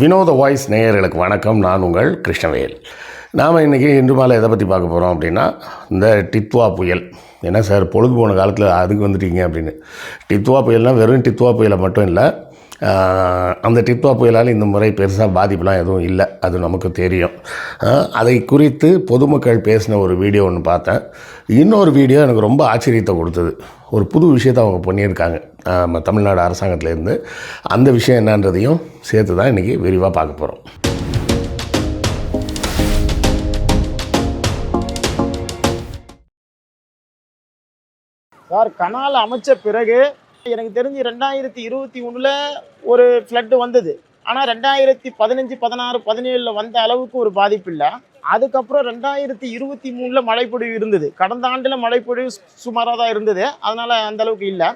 வினோத வாய்ஸ் நேயர்களுக்கு வணக்கம். நான் உங்கள் கிருஷ்ணவேல். நாம் இன்றைக்கி இன்று மாலை எதை பற்றி பார்க்க போகிறோம் அப்படின்னா இந்த டித்வா புயல். என்ன சார் பொழுது போன காலத்தில் அதுக்கு வந்துட்டீங்க அப்படின்னு. டித்வா புயல்னால் வெறும் டித்வா புயலை மட்டும் இல்லை அந்த டிட்வா புயலால் இந்த முறை பெருசாக பாதிப்புலாம் எதுவும் இல்லை. அது நமக்கு தெரியும். அதை குறித்து பொதுமக்கள் பேசின ஒரு வீடியோ ஒன்று பார்த்தேன். இன்னொரு வீடியோ எனக்கு ரொம்ப ஆச்சரியத்தை கொடுத்தது. ஒரு புது விஷயத்தை அவங்க பண்ணியிருக்காங்க. நம்ம தமிழ்நாடு அரசாங்கத்திலேருந்து. அந்த விஷயம் என்னன்றதையும் சேர்த்து தான் இன்றைக்கி விரிவாக பார்க்க போகிறோம் சார் கனால் அமைச்ச பிறகு எனக்கு தெரிஞ்சு ரெண்டாயிரத்தி இருபத்தி ஒன்றில் ஒரு ஃப்ளட்டு வந்தது. ஆனால் ரெண்டாயிரத்தி பதினஞ்சு பதினாறு பதினேழில் வந்த அளவுக்கு ஒரு பாதிப்பு இல்லை அதுக்கப்புறம் ரெண்டாயிரத்தி இருபத்தி மூணில் மழைப்பொழிவு இருந்தது. கடந்த ஆண்டில் மழைப்பொழிவு சுமாராக தான் இருந்தது. அதனால் அந்த அளவுக்கு இல்லை.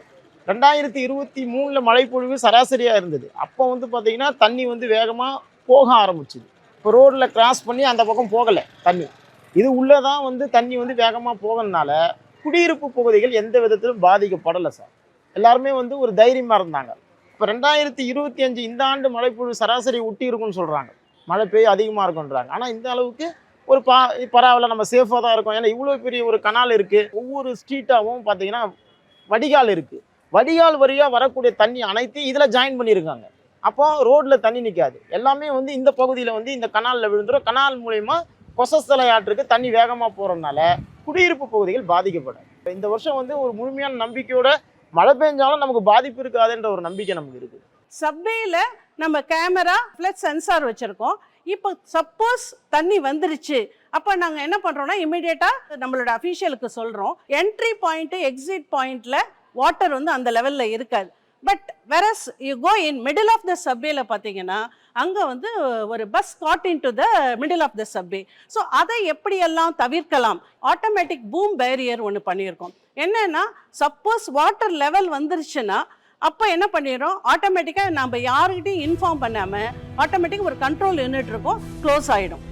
ரெண்டாயிரத்தி இருபத்தி மூணில் மழைப்பொழிவு சராசரியாக இருந்தது. அப்போ வந்து பார்த்திங்கன்னா தண்ணி வந்து வேகமாக போக ஆரம்பிச்சுது. இப்போ ரோட்டில் கிராஸ் பண்ணி அந்த பக்கம் போகலை தண்ணி. இது உள்ளே தான் வந்து தண்ணி வந்து வேகமாக போகிறதுனால குடியிருப்பு பகுதிகள் எந்த விதத்திலும் பாதிக்கப்படலை சார். எல்லாருமே வந்து ஒரு தைரியமாக இருந்தாங்க. இப்போ ரெண்டாயிரத்தி இருபத்தி அஞ்சு இந்த ஆண்டு மழைப்பொழிவு சராசரி ஒட்டி இருக்கும்னு சொல்கிறாங்க மழை பெய்ய அதிகமாக இருக்குன்றாங்க ஆனால் இந்த அளவுக்கு ஒரு பா பரவாயில்ல நம்ம சேஃபாக தான் இருக்கும். ஏன்னா இவ்வளோ பெரிய ஒரு கனால் இருக்குது ஒவ்வொரு ஸ்ட்ரீட்டாகவும் பார்த்தீங்கன்னா வடிகால் இருக்குது வடிகால் வழியாக வரக்கூடிய தண்ணி அனைத்தையும் இதில் ஜாயின் பண்ணியிருக்காங்க. அப்போ ரோட்டில் தண்ணி நிற்காது எல்லாமே வந்து இந்த பகுதியில் வந்து இந்த கனாலில் விழுந்துடும் கனால் மூலயமா கொசஸ்தலை ஆற்றுக்கு தண்ணி வேகமாக போகிறதுனால குடியிருப்பு பகுதிகள் பாதிக்கப்படும். இந்த வருஷம் வந்து ஒரு முழுமையான நம்பிக்கையோட மழை பெஞ்சாலும் நமக்கு பாதிப்பு இருக்காதுன்ற ஒரு நம்பிக்கை நமக்கு இருக்குது சப்வேல நம்ம கேமரா ப்ளஸ் சென்சார் வச்சுருக்கோம். இப்போ சப்போஸ் தண்ணி வந்துருச்சு அப்போ நாங்கள் என்ன பண்ணுறோம்னா இமீடியட்டாக நம்மளோட அஃபீஷியலுக்கு சொல்கிறோம் என்ட்ரி பாயிண்ட்டு எக்ஸிட் பாயிண்ட்டில் வாட்டர் வந்து அந்த லெவலில் இருக்காது. But whereas you go in middle of the சப்வேல பார்த்தீங்கன்னா அங்கே வந்து ஒரு bus got into the middle of the subway so அதை எப்படியெல்லாம் தவிர்க்கலாம்? ஆட்டோமேட்டிக் பூம் பேரியர் ஒன்று பண்ணியிருக்கோம். என்னென்னா சப்போஸ் வாட்டர் லெவல் வந்துருச்சுன்னா அப்போ என்ன பண்ணிடுறோம்? ஆட்டோமேட்டிக்காக நம்ம யாருக்கிட்டையும் இன்ஃபார்ம் பண்ணாமல் ஆட்டோமேட்டிக்காக ஒரு கண்ட்ரோல் யூனிட் இருக்கும் க்ளோஸ் ஆகிடும்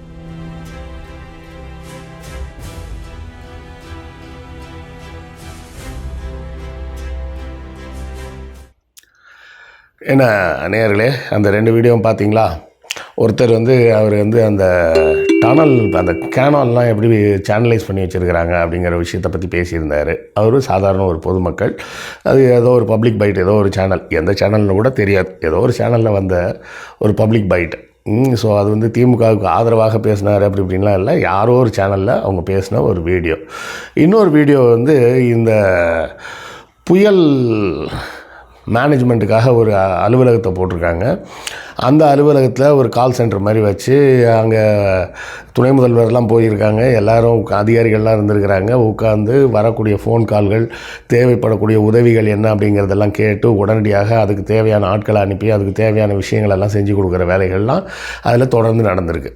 என்ன நேயர்களே அந்த ரெண்டு வீடியோவும் பார்த்தீங்களா ஒருத்தர் வந்து அவர் வந்து அந்த டனல் அந்த கேனால்லாம் எப்படி சேனலைஸ் பண்ணி வச்சுருக்கிறாங்க அப்படிங்கிற விஷயத்தை பற்றி பேசியிருந்தார். அவர் சாதாரண ஒரு பொதுமக்கள். அது ஏதோ ஒரு பப்ளிக் பைட் ஏதோ ஒரு சேனல் எந்த சேனல்னு கூட தெரியாது. ஏதோ ஒரு சேனலில் வந்த ஒரு பப்ளிக் பைட் ஸோ அது வந்து திமுகவுக்கு ஆதரவாக பேசினார் அப்படி இப்படின்லாம் இல்லை. யாரோ ஒரு சேனலில் அவங்க பேசின ஒரு வீடியோ. இன்னொரு வீடியோ வந்து இந்த புயல் மேனேஜ்மெண்ட்டுக்காக ஒரு அலுவலகத்தை போட்டிருக்காங்க. அந்த அலுவலகத்தில் ஒரு கால் சென்டர் மாதிரி வச்சு அங்கே துணை முதல்வர்லாம் போயிருக்காங்க. எல்லாரும் அதிகாரிகள்லாம் இருந்திருக்கிறாங்க. உட்காந்து வரக்கூடிய ஃபோன் கால்கள் தேவைப்படக்கூடிய உதவிகள் என்ன அப்படிங்கிறதெல்லாம் கேட்டு உடனடியாக அதுக்கு தேவையான ஆட்களை அனுப்பி அதுக்கு தேவையான விஷயங்களெல்லாம் செஞ்சு கொடுக்குற வேலைகள்லாம் அதில் தொடர்ந்து நடந்திருக்கு.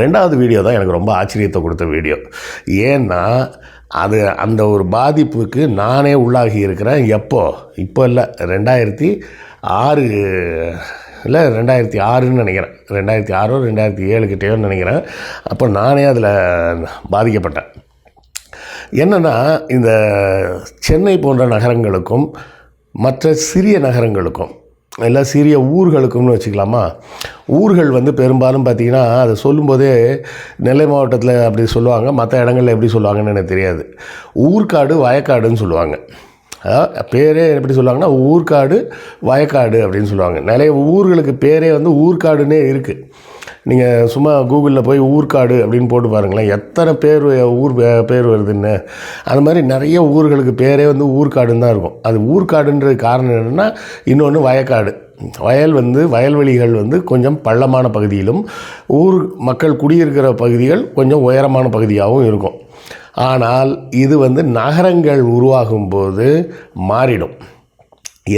ரெண்டாவது வீடியோ தான் எனக்கு ரொம்ப ஆச்சரியத்தை கொடுத்த வீடியோ ஏன்னா அது அந்த ஒரு பாதிப்புக்கு நானே உள்ளாகி இருக்கிறேன். எப்போ? இப்போ இல்லை. ரெண்டாயிரத்தி ஆறு இல்லை ரெண்டாயிரத்தி ஆறுன்னு நினைக்கிறேன். ரெண்டாயிரத்தி ஆறோ ரெண்டாயிரத்தி ஏழு நினைக்கிறேன். அப்போ நானே அதில் பாதிக்கப்பட்டேன். என்னென்னா இந்த சென்னை போன்ற நகரங்களுக்கும் மற்ற சிறிய நகரங்களுக்கும் எல்லா சிறிய ஊர்களுக்கும்னு வச்சுக்கலாமா? ஊர்கள் வந்து பெரும்பாலும் பார்த்திங்கன்னா அதை சொல்லும்போதே நெல்லை மாவட்டத்தில் அப்படி சொல்லுவாங்க மற்ற இடங்களில் எப்படி சொல்லுவாங்கன்னு எனக்கு தெரியாது. ஊர்க்காடு வயக்காடுன்னு சொல்லுவாங்க. பேரே எப்படி சொல்லுவாங்கன்னா ஊர்க்காடு வயக்காடு அப்படின்னு சொல்லுவாங்க. நிறைய ஊர்களுக்கு பேரே வந்து ஊர்க்காடுன்னே இருக்குது நீங்கள் சும்மா கூகுளில் போய் ஊர்க்காடு அப்படின்னு போட்டு பாருங்களேன். எத்தனை பேர் ஊர் பேர் வருதுன்னு அது மாதிரி நிறைய ஊர்களுக்கு பேரே வந்து ஊர்க்காடுன்னு தான் இருக்கும். அது ஊர்க்காடுன்றது காரணம் என்னென்னா இன்னொன்று வயக்காடு. வயல் வந்து வயல்வெளிகள் வந்து கொஞ்சம் பள்ளமான பகுதியிலும் ஊர் மக்கள் குடியிருக்கிற பகுதிகள் கொஞ்சம் உயரமான பகுதியாகவும் இருக்கும். ஆனால் இது வந்து நகரங்கள் உருவாகும் போது மாறிடும்.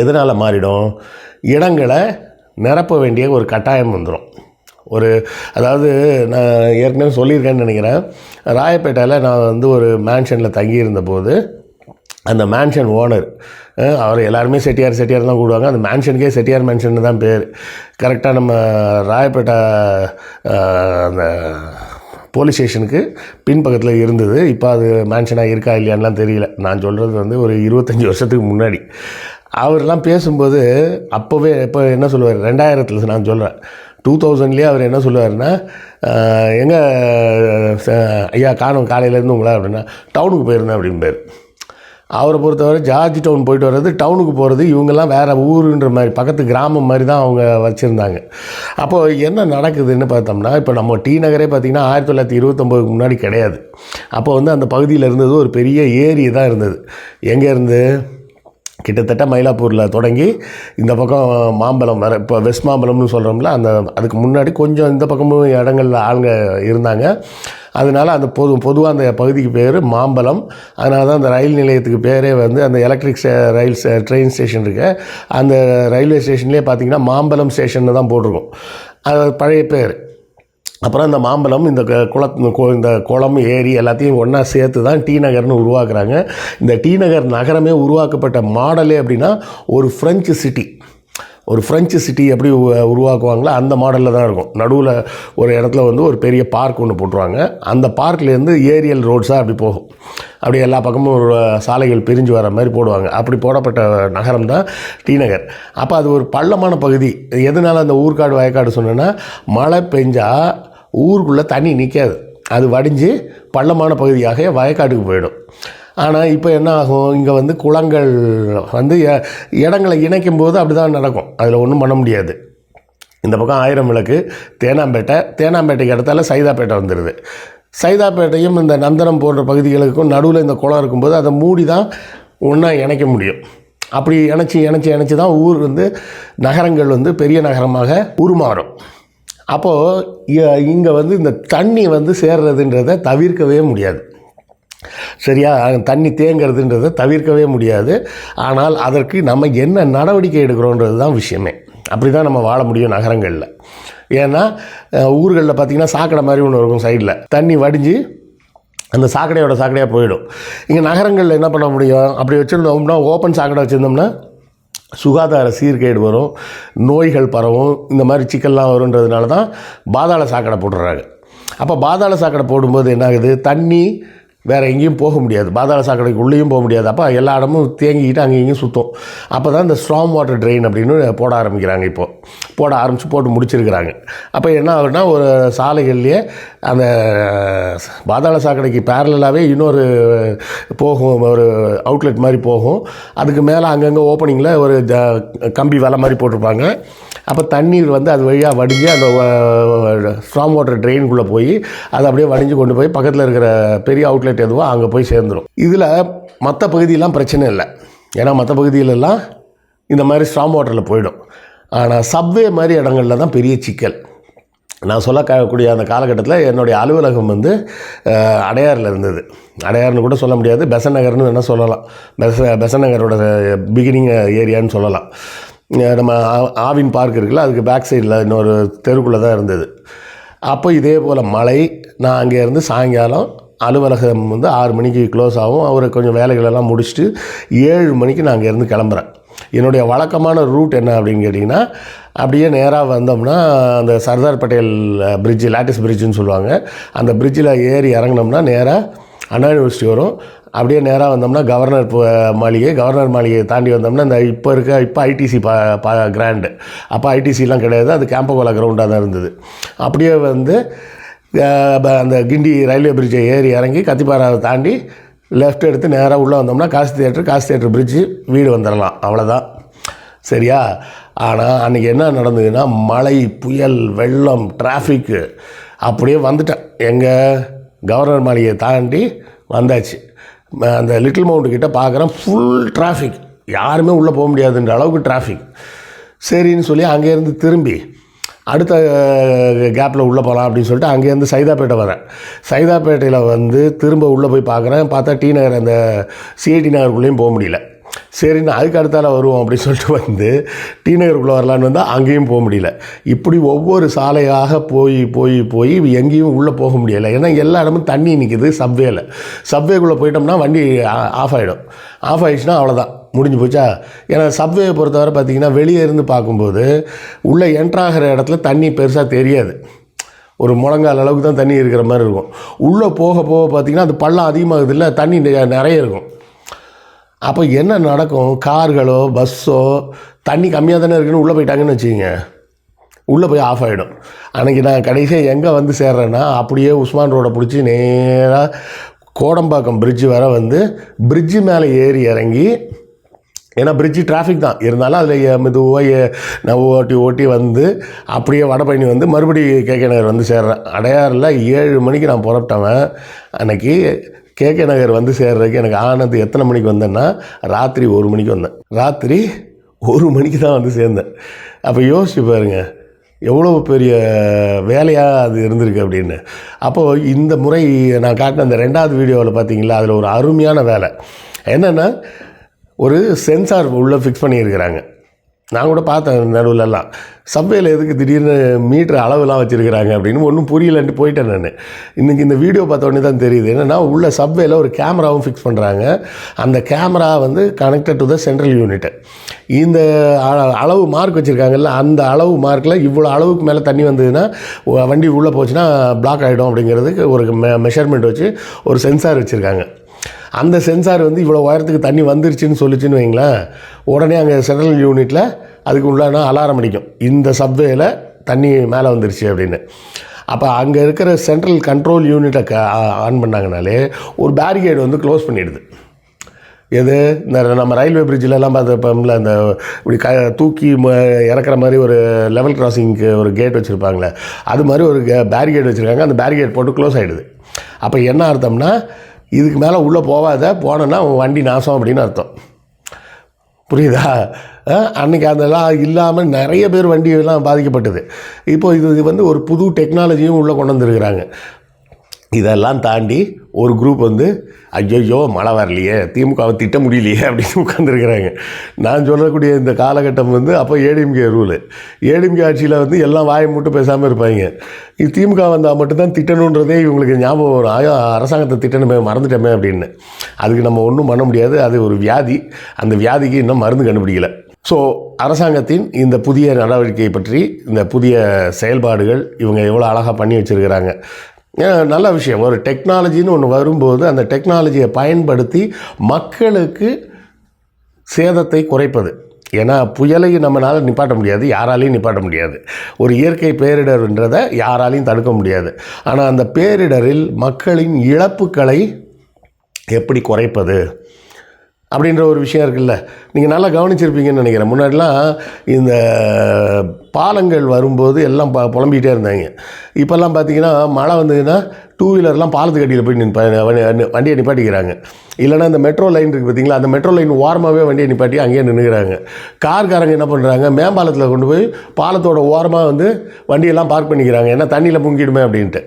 எதனால் மாறிடும்? இடங்களை நிரப்ப வேண்டிய ஒரு கட்டாயம் வந்துடும் ஒரு அதாவது நான் ஏற்கனவே சொல்லியிருக்கேன்னு நினைக்கிறேன். ராயப்பேட்டையில் நான் வந்து ஒரு மேன்ஷனில் தங்கியிருந்த போது அந்த மேன்ஷன் ஓனர் அவர் எல்லாருமே செட்டியார் செட்டியார் தான் கூடுவாங்க. அந்த மேன்ஷனுக்கே செட்டியார் மேன்ஷன் தான் பேர். கரெக்டாக நம்ம ராயப்பேட்டை அந்த போலீஸ் ஸ்டேஷனுக்கு பின்பக்கத்தில் இருந்தது. இப்போ அது மேன்ஷனாக இருக்கா இல்லையான்லாம் தெரியல. நான் சொல்கிறது வந்து ஒரு இருபத்தஞ்சி வருஷத்துக்கு முன்னாடி. அவர்லாம் பேசும்போது அப்போவே இப்போ என்ன சொல்லுவார்? ரெண்டாயிரத்தில் நான் சொல்கிறேன் டூ தௌசண்ட்லேயே அவர் என்ன சொல்லுவார்னா எங்கே ஐயா காணும் காலையிலேருந்து உங்களா அப்படின்னா டவுனுக்கு போயிருந்தேன் அப்படிம்பார். அவரை பொறுத்தவரை ஜார்ஜ் டவுன் போயிட்டு வர்றது டவுனுக்கு போகிறது இவங்கெல்லாம் வேறு ஊருன்ற மாதிரி பக்கத்து கிராமம் மாதிரி தான் அவங்க வச்சுருந்தாங்க. அப்போது என்ன நடக்குதுன்னு பார்த்தோம்னா இப்போ நம்ம டி நகரே பார்த்திங்கன்னா ஆயிரத்தி தொள்ளாயிரத்தி இருபத்தொம்போதுக்கு முன்னாடி கிடையாது. அப்போ வந்து அந்த பகுதியில் இருந்தது ஒரு பெரிய ஏரி தான் இருந்தது. எங்கே இருந்து? கிட்டத்தட்ட மயிலாப்பூரில் தொடங்கி இந்த பக்கம் மாம்பலம் வர இப்போ வெஸ்ட் மாம்பலம்னு சொல்கிறோம்ல அந்த அதுக்கு முன்னாடி கொஞ்சம் இந்த பக்கமும் இடங்கள்ல ஆளுங்க இருந்தாங்க. அதனால அந்த பொது பொதுவாக அந்த பகுதிக்கு பேர் மாம்பலம். அதனால தான் அந்த ரயில் நிலையத்துக்கு பேரே வந்து அந்த எலக்ட்ரிக் ரயில் ட்ரெயின் ஸ்டேஷன் இருக்கு. அந்த ரயில்வே ஸ்டேஷன்லேயே பார்த்தீங்கன்னா மாம்பலம் ஸ்டேஷன் தான் போட்டிருக்கோம். அது பழைய பேர். அப்புறம் இந்த மாம்பழம் இந்த க- குளத் இந்த இந்த குளம் ஏரி எல்லாத்தையும் ஒன்றா சேர்த்து தான் டி நகர்னு உருவாக்குறாங்க. இந்த டி நகர் நகரமே உருவாக்கப்பட்ட மாடலே அப்படின்னா ஒரு ஃப்ரெஞ்சு சிட்டி ஒரு ஃப்ரெஞ்சு சிட்டி எப்படி உ- உருவாக்குவாங்களோ அந்த மாடலில் தான் இருக்கும். நடுவில் ஒரு இடத்துல வந்து ஒரு பெரிய பார்க் ஒன்று போட்டுருவாங்க. அந்த பார்க்லேருந்து ஏரியல் ரோட்ஸாக அப்படி போகும். அப்படி எல்லா பக்கமும் ஒரு சாலைகள் பிரிஞ்சு வர மாதிரி போடுவாங்க. அப்படி போடப்பட்ட நகரம் தான் டி நகர். அப்போ அது ஒரு பள்ளமான பகுதி. எதனால அந்த ஊர்க்காடு வயக்காடு சொன்னேன்னா மழை பெஞ்சால் ஊருக்குள்ளே தண்ணி நிற்காது அது வடிஞ்சு பள்ளமான பகுதியாக வயக்காட்டுக்கு போயிடும். ஆனால் இப்போ என்ன ஆகும்? இங்கே வந்து குளங்கள் வந்து எ- இடங்களை இணைக்கும் போது அப்படி தான் நடக்கும். அதில் ஒன்றும் பண்ண முடியாது. இந்த பக்கம் ஆயிரம் விளக்கு தேனாம்பேட்டை தேனாம்பேட்டைக்கு இடத்தால சைதாப்பேட்டை வந்துடுது சைதாப்பேட்டையும் இந்த நந்தனம் போன்ற பகுதிகளுக்கும் நடுவில் இந்த குளம் இருக்கும்போது அதை மூடி தான் ஒன்றா இணைக்க முடியும். அப்படி இணைச்சி இணைச்சி இணைச்சி தான் ஊர் வந்து நகரங்கள் வந்து பெரிய நகரமாக உருமாறும். அப்போது இங்கே வந்து இந்த தண்ணி வந்து சேர்றதுன்றதை தவிர்க்கவே முடியாது. சரியா? தண்ணி தேங்கிறதுன்றதை தவிர்க்கவே முடியாது. ஆனால் அதற்கு நம்ம என்ன நடவடிக்கை எடுக்கிறோன்றது தான் விஷயமே. அப்படி தான் நம்ம வாழ முடியும் நகரங்களில். ஏன்னா ஊர்களில் பார்த்திங்கன்னா சாக்கடை மாதிரி ஒன்று இருக்கும் சைடில். தண்ணி வடிஞ்சு அந்த சாக்கடையோட சாக்கடையாக போயிடும். இங்கே நகரங்களில் என்ன பண்ண முடியும்? அப்படி வச்சுருந்தோம்னா ஓப்பன் சாக்கடை வச்சுருந்தோம்னா சுகாதார சீர்கேடு வரும் நோய்கள் பரவும் இந்த மாதிரி சிக்கல்லாம் வருன்றதுனால தான் பாதாள சாக்கடை போட்டுடுறாங்க அப்போ பாதாள சாக்கடை போடும்போது என்ன ஆகுது தண்ணி வேறு எங்கேயும் போக முடியாது. பாதாள சாக்கடைக்கு உள்ளேயும் போக முடியாது. அப்போ எல்லா இடமும் தேங்கிக்கிட்டு அங்கே இங்கேயும் சுற்றும் அப்போ தான் இந்த ஸ்ட்ராங் வாட்டர் ட்ரெயின் அப்படின்னு போட ஆரம்பிக்கிறாங்க இப்போது போட ஆரம்பித்து போட்டு முடிச்சிருக்கிறாங்க. அப்போ என்ன ஆகுதுன்னா ஒரு சாலைகள்லேயே அந்த பாதாள சாக்கடைக்கு பேரலாகவே இன்னொரு போகும் ஒரு அவுட்லெட் மாதிரி போகும். அதுக்கு மேலே அங்கங்கே ஓப்பனிங்கில் ஒரு ஜ- கம்பி வலை மாதிரி போட்டிருப்பாங்க. அப்போ தண்ணீர் வந்து அது வழியாக வடிஞ்சு அந்த ஸ்ட்ராங் வாட்டர் ட்ரெயினுக்குள்ளே போய் அது அப்படியே வடிஞ்சு கொண்டு போய் பக்கத்தில் இருக்கிற பெரிய அவுட்லெட் எதுவோ அங்கே போய் சேர்ந்துடும் இதில் மற்ற பகுதியெல்லாம் பிரச்சனை இல்லை. ஏன்னா மற்ற பகுதியிலெல்லாம் இந்த மாதிரி ஸ்ட்ராங் வாட்டரில் போயிடும். ஆனால் சப்வே மாதிரி இடங்கள்ல தான் பெரிய சிக்கல். நான் சொல்லக்கூடிய அந்த காலகட்டத்தில் என்னுடைய அலுவலகம் வந்து அடையாரில் இருந்தது. அடையார்னு கூட சொல்ல முடியாது. பெசன் நகர்னு வேணால் சொல்லலாம். பெச பெசன் நகரோட பிகினிங் ஏரியான்னு சொல்லலாம். நம்ம ஆ- ஆவின் பார்க் இருக்குல்ல அதுக்கு பேக் சைடில் இன்னொரு தெருக்குள்ளே தான் இருந்தது. அப்போ இதே போல் மழை நான் அங்கே இருந்து சாயங்காலம் அலுவலகம் வந்து ஆறு மணிக்கு க்ளோஸ் ஆகும். அவரை கொஞ்சம் வேலைகளெல்லாம் முடிச்சுட்டு ஏழு மணிக்கு நான் அங்கேருந்து கிளம்புறேன். என்னுடைய வழக்கமான ரூட் என்ன அப்படின்னு கேட்டிங்கன்னா அப்படியே நேராக வந்தோம்னா அந்த சர்தார் பட்டேல் பிரிட்ஜு லேட்டஸ்ட் பிரிட்ஜுன்னு சொல்லுவாங்க. அந்த பிரிட்ஜில் ஏறி இறங்கினோம்னா நேராக அண்ணா யூனிவர்சிட்டி வரும். அப்படியே நேராக வந்தோம்னா கவர்னர் மாளிகை கவர்னர் மாளிகையை தாண்டி வந்தோம்னா இந்த இப்போ இருக்க இப்போ ஐடிசி பா பா கிராண்டு அப்போ ஐடிசிலாம் கிடையாது. அது கேம்பகோலா கிரவுண்டாக தான் இருந்தது. அப்படியே வந்து அந்த கிண்டி ரயில்வே பிரிட்ஜை ஏறி இறங்கி கத்திப்பாறாவை தாண்டி லெஃப்ட் எடுத்து நேராக உள்ளே வந்தோம்னா Kasi theatre Kasi theatre bridge வீடு வந்துடலாம் அவ்வளோதான் சரியா? ஆனால் அன்றைக்கி என்ன நடந்ததுன்னா மழை புயல் வெள்ளம் டிராஃபிக்கு அப்படியே வந்துட்டேன். எங்கள் கவர்னர் மாளிகையை தாண்டி வந்தாச்சு. அந்த லிட்டில் மவுண்ட் கிட்டே பார்க்குறேன் ஃபுல் டிராஃபிக் யாருமே உள்ளே போக முடியாதுன்ற அளவுக்கு டிராஃபிக் சரின்னு சொல்லி அங்கேருந்து திரும்பி அடுத்த கேப்பில் உள்ளே போகலாம் அப்படின்னு சொல்லிட்டு அங்கேருந்து சைதாப்பேட்டை வரேன். சைதாப்பேட்டையில் வந்து திரும்ப உள்ளே போய் பார்க்குறேன். பார்த்தா டி நகர் அந்த சிஐடி நகருக்குள்ளேயும் போக முடியல. சரி நான் அதுக்கு அடுத்தால வருவோம் அப்படின்னு சொல்லிட்டு வந்து டி நகருக்குள்ளே வரலான்னு வந்தால் அங்கேயும் போக முடியல. இப்படி ஒவ்வொரு சாலையாக போய் போய் போய் எங்கேயும் உள்ளே போக முடியலை. ஏன்னா எல்லா இடமும் தண்ணி நிற்கிது சப்வேல சப்வேக்குள்ளே போயிட்டோம்னா வண்டி ஆஃப் ஆகிடும் ஆஃப் ஆகிடுச்சுன்னா அவ்வளோதான் முடிஞ்சு போச்சா? ஏன்னா சப்வேயை பொறுத்தவரை பார்த்தீங்கன்னா வெளியே இருந்து பார்க்கும்போது உள்ளே என்ட்ராகிற இடத்துல தண்ணி பெருசாக தெரியாது. ஒரு முழங்கால் அளவுக்கு தான் தண்ணி இருக்கிற மாதிரி இருக்கும். உள்ளே போக போக பார்த்தீங்கன்னா அது பள்ளம் அதிகமாகுது இல்லை தண்ணி நிறைய இருக்கும். அப்போ என்ன நடக்கும்? கார்களோ பஸ்ஸோ தண்ணி கம்மியாக தானே இருக்குன்னு உள்ளே போயிட்டாங்கன்னு வச்சுக்கோங்க. உள்ளே போய் ஆஃப் ஆகிடும் அன்றைக்கி நான் கடைசியாக எங்கே வந்து சேர்றேன்னா அப்படியே உஸ்மான் ரோடை பிடிச்சி நேராக கோடம்பாக்கம் பிரிட்ஜு வர வந்து பிரிட்ஜு மேலே ஏறி இறங்கி ஏன்னா பிரிட்ஜு டிராஃபிக் தான். இருந்தாலும் அதில் மெதுவாக நான் ஓட்டி ஓட்டி வந்து அப்படியே வடபழனி வந்து மறுபடி கே நகர் வந்து சேர்றேன். அடையாறில் ஏழு மணிக்கு நான் புறப்பட்டவன். அன்னைக்கு கேகே நகர் வந்து சேர்றதுக்கு எனக்கு ஆனந்த் எத்தனை மணிக்கு வந்தேன்னா ராத்திரி ஒரு மணிக்கு வந்தேன். ராத்திரி ஒரு மணிக்கு தான் வந்து சேர்ந்தேன். அப்போ யோசிச்சு பாருங்க எவ்வளோ பெரிய வேலையாக அது இருந்திருக்கு அப்படின்னு. அப்போது இந்த முறை நான் காட்டின அந்த ரெண்டாவது வீடியோவில் பார்த்தீங்களா அதில் ஒரு அருமையான வேலை. என்னென்னா ஒரு சென்சார் உள்ளே ஃபிக்ஸ் பண்ணியிருக்கிறாங்க. நான் கூட பார்த்தேன் நடுவுலலாம். சப்வேல எதுக்கு திடீர்னு மீட்டர் அளவுலாம் வச்சுருக்கிறாங்க அப்படின்னு ஒன்றும் புரியலன்ட்டு போயிட்டேன் நான். இன்றைக்கி இந்த வீடியோ பார்த்த உடனே தான் தெரியுது. என்னென்னா உள்ள சப்வேல ஒரு கேமராவும் ஃபிக்ஸ் பண்ணுறாங்க அந்த கேமரா வந்து connected to the central unit இந்த அ- அளவு மார்க் வச்சுருக்காங்கல்ல அந்த அளவு மார்க்கில் இவ்வளோ அளவுக்கு மேலே தண்ணி வந்ததுன்னா வண்டி உள்ளே போச்சுன்னா பிளாக் ஆகிடும் அப்படிங்கிறதுக்கு ஒரு மெ மெஷர்மெண்ட் வச்சு ஒரு சென்சார் வச்சுருக்காங்க. அந்த சென்சார் வந்து இவ்வளோ உயரத்துக்கு தண்ணி வந்துருச்சுன்னு சொல்லிச்சுன்னு வைங்களேன் உடனே அங்கே சென்ட்ரல் யூனிட்டில் அதுக்கு உள்ளான அலாரம் அடிக்கும். இந்த சப்வேயில் தண்ணி மேலே வந்துருச்சு அப்படின்னு. அப்போ அங்கே இருக்கிற சென்ட்ரல் கண்ட்ரோல் யூனிட்டை க ஆன் பண்ணாங்கனாலே ஒரு பேரிகேடு வந்து க்ளோஸ் பண்ணிடுது. எது? இந்த நம்ம ரயில்வே பிரிட்ஜிலலாம் பார்த்துப்போம்ல அந்த இப்படி க தூக்கி ம இறக்குற மாதிரி ஒரு லெவல் கிராசிங்க்கு ஒரு கேட் வச்சுருப்பாங்களே அது மாதிரி ஒரு பேரிகேட் வச்சுருக்காங்க. அந்த பேரிகேட் போட்டு க்ளோஸ் ஆகிடுது அப்போ என்ன அர்த்தம்னா இதுக்கு மேலே உள்ளே போகாத போனேன்னா உன் வண்டி நாசம் அப்படின்னு அர்த்தம். புரியுதா? அன்றைக்கி அன்னைக்கு அதெல்லாம் இல்லாமல் நிறைய பேர் வண்டியெல்லாம் பாதிக்கப்பட்டது. இப்போது இது இது வந்து ஒரு புது டெக்னாலஜியும் உள்ளே கொண்டு வந்திருக்கிறாங்க. இதெல்லாம் தாண்டி ஒரு குரூப் வந்து ஐயோ மழை வரலையே திமுகவை திட்ட முடியலையே அப்படின்னு உட்காந்துருக்கிறாங்க நான் சொல்லக்கூடிய இந்த காலகட்டம் வந்து அப்போ ஏடிஎம்கே ரூலு ஏடிஎம்கே ஆட்சியில் வந்து எல்லாம் வாயை மட்டும் பேசாமல் இருப்பாங்க. இது திமுக வந்தால் மட்டும்தான் திட்டணுன்றதே இவங்களுக்கு ஞாபகம் வரும். ஆயோ அரசாங்கத்தை திட்டணுமே மறந்துட்டோமே அப்படின்னு. அதுக்கு நம்ம ஒன்றும் பண்ண முடியாது. அது ஒரு வியாதி. அந்த வியாதிக்கு இன்னும் மருந்து கண்டுபிடிக்கல. ஸோ அரசாங்கத்தின் இந்த புதிய நடவடிக்கையை பற்றி இந்த புதிய செயல்பாடுகள் இவங்க எவ்வளோ அழகாக பண்ணி வச்சுருக்கிறாங்க. நல்ல விஷயம். ஒரு டெக்னாலஜின்னு ஒன்று வரும்போது அந்த டெக்னாலஜியை பயன்படுத்தி மக்களுக்கு சேதத்தை குறைப்பது. ஏன்னா புயலை நம்மளால் நிப்பாட்ட முடியாது யாராலையும் நிப்பாட்ட முடியாது. ஒரு இயற்கை பேரிடர்ன்றதை யாராலையும் தடுக்க முடியாது. ஆனால் அந்த பேரிடரில் மக்களின் இழப்புகளை எப்படி குறைப்பது? அப்படின்ற ஒரு விஷயம் இருக்குல்ல. நீங்கள் நல்லா கவனிச்சிருப்பீங்கன்னு நினைக்கிறேன். முன்னாடிலாம் இந்த பாலங்கள் வரும்போது எல்லாம் ப புலம்பிகிட்டே இருந்தாங்க. இப்போல்லாம் பார்த்தீங்கன்னா மழை வந்ததுன்னா டூ வீலர்லாம் பாலத்துக்கு அடியில் போய் நிற்ப வண்டியை நிப்பாட்டிக்கிறாங்க. இல்லைன்னா இந்த மெட்ரோ லைன் இருக்குது பார்த்தீங்களா அந்த மெட்ரோ லைன் ஓரமாகவே வண்டியை நிப்பாட்டி அங்கேயே நின்றுக்கிறாங்க கார்காரங்க என்ன பண்ணுறாங்க மேம்பாலத்தில் கொண்டு போய் பாலத்தோட ஓரமாக வந்து வண்டியெல்லாம் பார்க் பண்ணிக்கிறாங்க. ஏன்னா தண்ணியில் முங்கிடுமே அப்படின்ட்டு.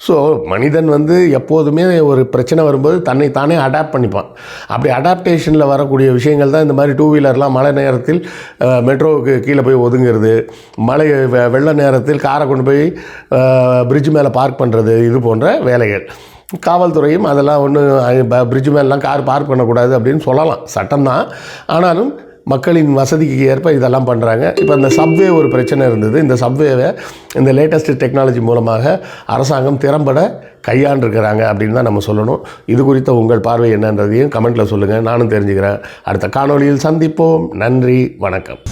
ஸோ மனிதன் வந்து எப்போதுமே ஒரு பிரச்சனை வரும்போது தன்னை தானே அடாப்ட் பண்ணிப்பான். அப்படி அடாப்டேஷனில் வரக்கூடிய விஷயங்கள் தான் இந்த மாதிரி டூ வீலர்லாம் மழை நேரத்தில் மெட்ரோவுக்கு கீழே போய் ஒதுங்கிறது மழை வெ- வெள்ள நேரத்தில் காரை கொண்டு போய் பிரிட்ஜ் மேலே பார்க் பண்ணுறது இது போன்ற வேலைகள். காவல்துறையும் அதெல்லாம் ஒன்று பிரிட்ஜு மேலாம் கார் பார்க் பண்ணக்கூடாது அப்படின்னு சொல்லலாம். சட்டம்தான். ஆனாலும் மக்களின் வசதிக்கு ஏற்ப இதெல்லாம் பண்ணுறாங்க இப்போ இந்த சப்வே ஒரு பிரச்சனை இருந்தது. இந்த சப்வேவை இந்த லேட்டஸ்ட் டெக்னாலஜி மூலமாக அரசாங்கம் திறம்பட கையாண்டிருக்கிறாங்க அப்படின்னு தான் நம்ம சொல்லணும். இது குறித்த உங்கள் பார்வை என்னன்றதையும் கமெண்ட்டில் சொல்லுங்கள் நானும் தெரிஞ்சுக்கிறேன். அடுத்த காணொளியில் சந்திப்போம். நன்றி. வணக்கம்.